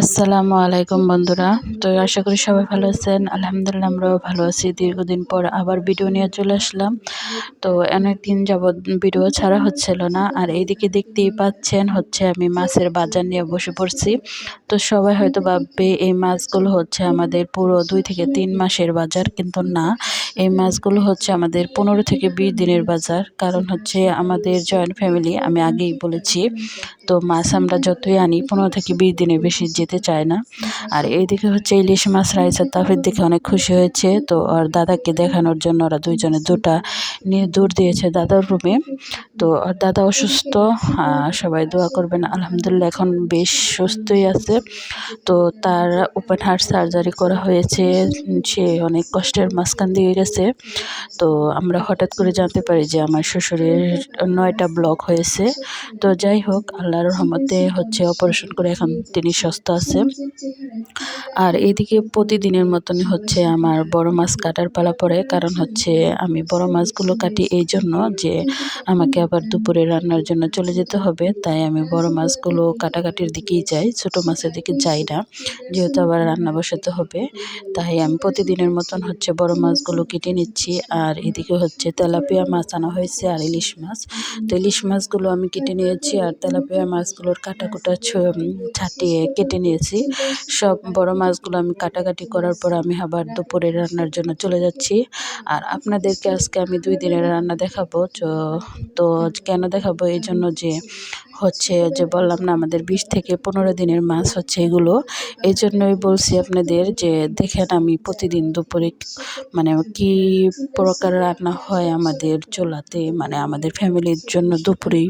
আসসালামু আলাইকুম, বন্ধুরা। তো আশা করি সবাই ভালো আছেন। আলহামদুলিল্লাহ, আমরাও ভালো আছি। দীর্ঘদিন পর আবার ভিডিও নিয়ে চলে আসলাম। তো অনেক দিন যাবৎ ভিডিও ছাড়া হচ্ছিল না। আর এইদিকে দেখতেই পাচ্ছেন, হচ্ছে আমি মাছের বাজার নিয়ে বসে পড়ছি। তো সবাই হয়তো ভাববে, এই মাছগুলো হচ্ছে আমাদের পুরো দুই থেকে তিন মাসের বাজার, কিন্তু না। এই মাছগুলো হচ্ছে আমাদের পনেরো থেকে বিশ দিনের বাজার। কারণ হচ্ছে আমাদের জয়েন্ট ফ্যামিলি আমি আগেই বলেছি, তো মাছ আমরা যতই আনি, পনেরো থেকে বিশ দিনের বেশি যেতে চায় না। আর এইদিকে হচ্ছে ইলিশ মাছ, রাইসা তাফির দেখে অনেক খুশি হয়েছে। তো আর দাদাকে দেখানোর জন্য ওরা দুইজনে দুটা নিয়ে দৌড় দিয়েছে দাদার রুমে। তো আর দাদা অসুস্থ সবাই দোয়া করবেন, আলহামদুলিল্লাহ, এখন বেশ সুস্থই আছে। তো তার ওপেন হার্ট সার্জারি করা হয়েছে। সে অনেক কষ্টের মাঝখান দিয়ে তো আমরা হঠাৎ করে জানতে পারি যে আমার শ্বশুরের নয়টা ব্লক হয়েছে। তো যাই হোক, আল্লাহর রহমতে হচ্ছে অপারেশন করে এখন তিনি সুস্থ আছে। আর এদিকে প্রতিদিনের মতনই হচ্ছে আমার বড় মাছ কাটার পালা পড়ে। কারণ হচ্ছে আমি বড় মাছগুলো কাটি এই জন্য যে আমাকে আবার দুপুরে রান্নার জন্য চলে যেতে হবে। তাই আমি বড় মাছগুলো কাটাকাটির দিকেই যাই, ছোট মাছের দিকে যাই না। যেহেতু আবার রান্না বসাতে হবে, তাই আমি প্রতিদিনের মতন হচ্ছে বড় মাছগুলো কেটে নিচ্ছি। আর এদিকে হচ্ছে তেলাপিয়া মাছ আনা হয়েছে আর ইলিশ মাছ। তো ইলিশ মাছগুলো আমি কেটে নিয়েছি আর তেলাপিয়া মাছগুলোর কাটা কুটা ছাটিয়ে কেটে নিয়েছি। সব বড় মাছগুলো আমি কাটাকাটি করার পর আমি আবার দুপুরে রান্নার জন্য চলে যাচ্ছি। আর আপনাদেরকে আজকে আমি দুই দিনের রান্না দেখাবো। তো কেন দেখাবো? এই জন্য যে হচ্ছে যে বললাম না, আমাদের বিশ থেকে পনেরো দিনের মাছ হচ্ছে এগুলো। এই জন্যই বলছি আপনাদের যে দেখেন আমি প্রতিদিন দুপুরে মানে কি প্রকার রান্না হয় আমাদের চোলাতে মানে আমাদের ফ্যামিলির জন্য দুপুরেই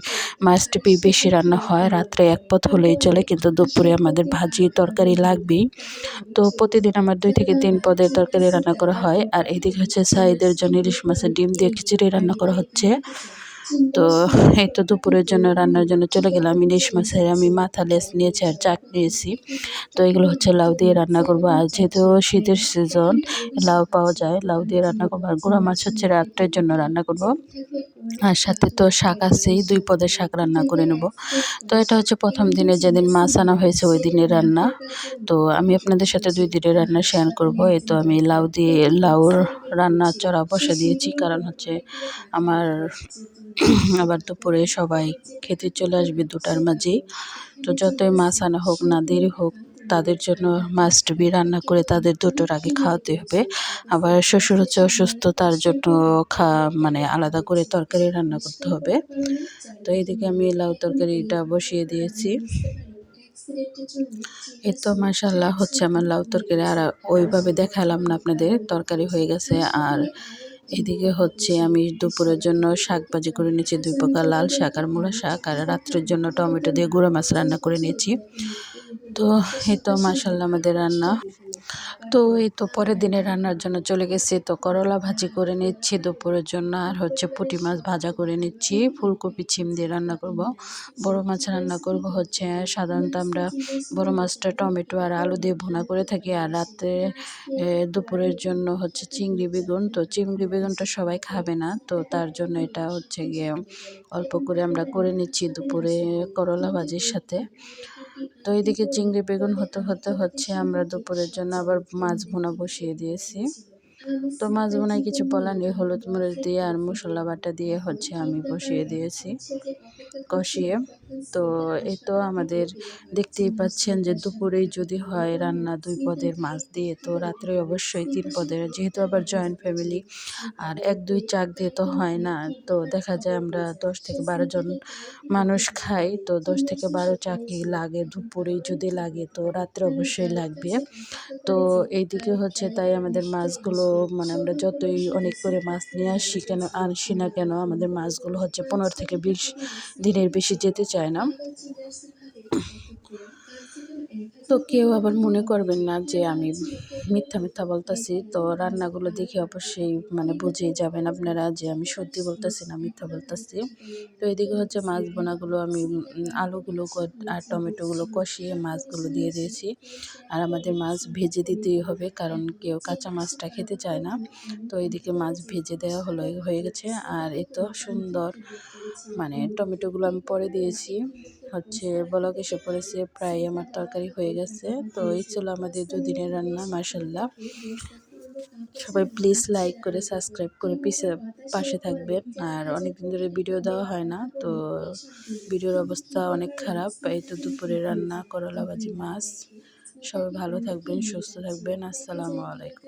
মাছ বি বেশি রান্না হয়, রাত্রে এক পথ হলেই চলে, কিন্তু দুপুরে আমাদের ভাজি, তরকারি লাগবেই। তো প্রতিদিন আমার দুই থেকে তিন পদের তরকারি রান্না করা হয়, আর এদিকে হচ্ছে সাইদের জন্য ইলিশ মাছের ডিম দিয়ে খিচুড়ি রান্না করা হচ্ছে। তো এই তো দুপুরের জন্য, রান্নার জন্য চলে গেলাম। ইলিশ মাছের, আমি মাথা লেস নিয়েছি আর চাক নিয়েছি। তো এগুলো হচ্ছে লাউ দিয়ে রান্না করব। আর যেহেতু শীতের সিজন লাউ পাওয়া যায়, লাউ দিয়ে রান্না করব। আর গুঁড়া মাছ হচ্ছে রাত্রের জন্য রান্না করব। আর সাথে তো শাক আছেই, দুই পদের শাক রান্না করে নেব। তো এটা হচ্ছে প্রথম দিনে যেদিন মাছ আনা হয়েছে, ওই দিনের রান্না। তো আমি আপনাদের সাথে দুই দিনের রান্না শেয়ার করব। এই তো আমি লাউ দিয়ে, লাউর রান্না চড়া বসে দিয়েছি, কারণ হচ্ছে আমার আবার দুপুরে সবাই খেতে চলে আসবে দুটার মাঝেই। তো যতই মাছ আনা হোক না, দেরি হোক, তাদের জন্য মাস্ট বি রান্না করে তাদের দুটোর আগে খাওয়াতে হবে। আবার শ্বশুর হচ্ছে অসুস্থ, তার জন্য খা মানে আলাদা করে তরকারি রান্না করতে হবে। তো এইদিকে আমি লাউ তরকারিটা বসিয়ে দিয়েছি। এই তো মাসাল্লাহ হচ্ছে আমার লাউ তরকারি, আর ওইভাবে দেখালাম না আপনাদের, তরকারি হয়ে গেছে। আর এদিকে হচ্ছে আমি দুপুরের জন্য শাক ভাজি করে নিয়েছি, দুই প্রকার লাল শাক আর মূলা শাক, আর রাত্রের জন্য টমেটো দিয়ে গুঁড়ো মাছ রান্না করে নিয়েছি। তো এই তো মাসাল্লাহ আমাদের রান্না। তো এই তো পরের দিনে রান্নার জন্য চলে গেছি। তো করলা ভাজি করে নিচ্ছি, দুপুরের জন্য আর হচ্ছে পুঁটি মাছ ভাজা করে নিচ্ছি। ফুলকপি, ছিম দিয়ে রান্না করব। বড় মাছ রান্না করব হচ্ছে সাধারণত আমরা বড় মাছটা টমেটো আর আলু দিয়ে ভুনা করে থাকি। আর রাতে দুপুরের জন্য হচ্ছে চিংড়ি বেগুন। তো চিংড়ি বেগুনটা সবাই খাবে না, তো তার জন্য এটা হচ্ছে গিয়ে অল্প করে আমরা করে নিচ্ছি দুপুরে করলা ভাজির সাথে। তো এদিকে চিংড়ি বেগুন হতে হতে হচ্ছে আমরা দুপুরের জন্য আবার মাছ ভুনা বসিয়ে দিয়েছি। তো মাছ বোনায় কিছু বলার নেই, হলুদ মরিচ দিয়ে আর মশলা বাটা দিয়ে হচ্ছে আমি বসিয়ে দিয়েছি, কষিয়ে। তো এই তো আমাদের দেখতেই পাচ্ছেন যে দুপুরেই যদি হয় রান্না দুই পদের মাছ দিয়ে, তো রাত্রে অবশ্যই তিন পদের, যেহেতু আবার জয়েন্ট ফ্যামিলি আর এক দুই চাক দিয়ে তো হয় না, তো দেখা যায় আমরা দশ থেকে বারো জন মানুষ খাই, তো দশ থেকে বারো চাকি লাগে দুপুরেই যদি লাগে, তো রাত্রে অবশ্যই লাগবে। তো এইদিকে হচ্ছে তাই আমাদের মাছগুলো মানে আমরা যতই অনেক করে মাছ নিয়ে আসি কেন, আনসি না কেন, আমাদের মাছগুলো হচ্ছে পনেরো থেকে বিশ দিনের বেশি যেতে চায় না। তো কেউ আবার মনে করবেন না যে আমি মিথ্যা মিথ্যা বলতেছি। তো রান্নাগুলো দেখে অবশ্যই মানে বুঝেই যাবেন আপনারা যে আমি সত্যি বলতেছি না মিথ্যা বলতেছি। তো এদিকে হচ্ছে মাছ বোনাগুলো আমি আলুগুলো আর টমেটোগুলো কষিয়ে মাছগুলো দিয়ে দিয়েছি। আর আমাদের মাছ ভেজে দিতেই হবে কারণ কেউ কাঁচা মাছটা খেতে চায় না। তো এদিকে মাছ ভেজে দেওয়া হলো, হয়ে গেছে। আর এ তো সুন্দর মানে টমেটোগুলো আমি পরে দিয়েছি। হচ্ছে বলক এসে পড়েছে, প্রায় আমার তরকারি হয়ে গেছে। তো এই ছিল আমাদের দুদিনের রান্না মাসাল্লাহ সবাই প্লিজ লাইক করে সাবস্ক্রাইব করে পিছে পাশে থাকবেন। আর অনেক দিন ধরে ভিডিও দেওয়া হয় না তো ভিডিওর অবস্থা অনেক খারাপ। এই তো দুপুরে রান্না করলা ভাজি মাছ। সবাই ভালো থাকবেন সুস্থ থাকবেন। আসসালামু আলাইকুম।